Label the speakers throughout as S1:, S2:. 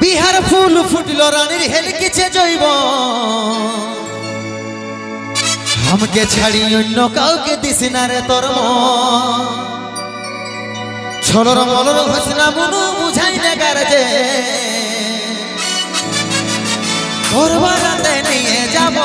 S1: বিহার ফুল ফুটল রানীর হেলকিছে জৈব। আমাকে ছাড়ি অন্য কাউকে দিছি না রে তোর ছলর মলর ঘোষণা মনু বুঝাই না গারজে। করবার নিয়ে যাব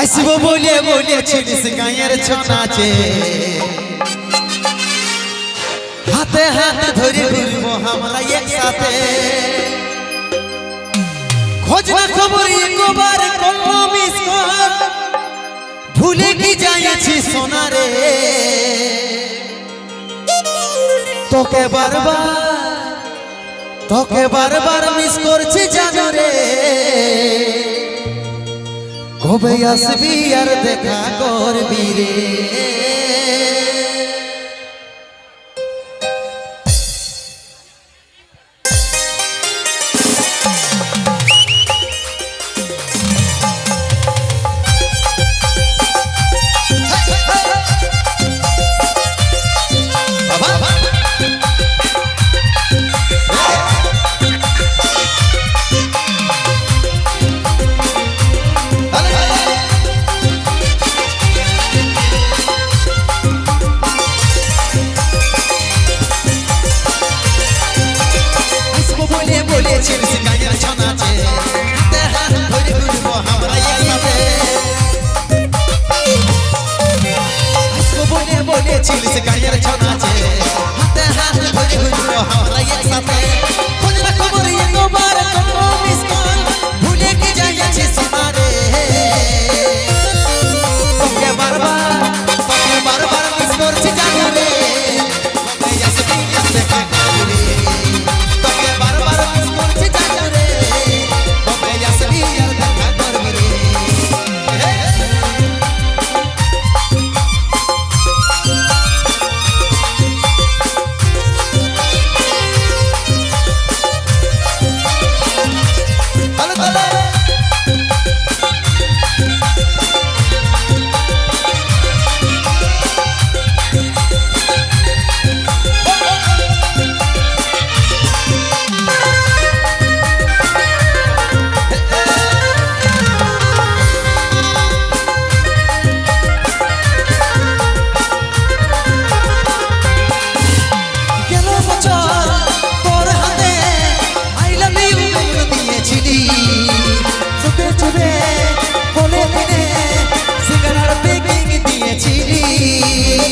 S1: আসব বলে বলেছিলিস গায়ের ছনাচে হাতে হাতে ধরে ঘুরবো আমরা একসাথে। খোঁজ না খবর, একবার কমিস ভুলে কি যাইছি সোনারে। তোকে বারবার তোকে বারবার মিস করছি জানো রে কবে আসবি আর দেখা করবি রে।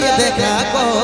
S1: আর দেখা কর।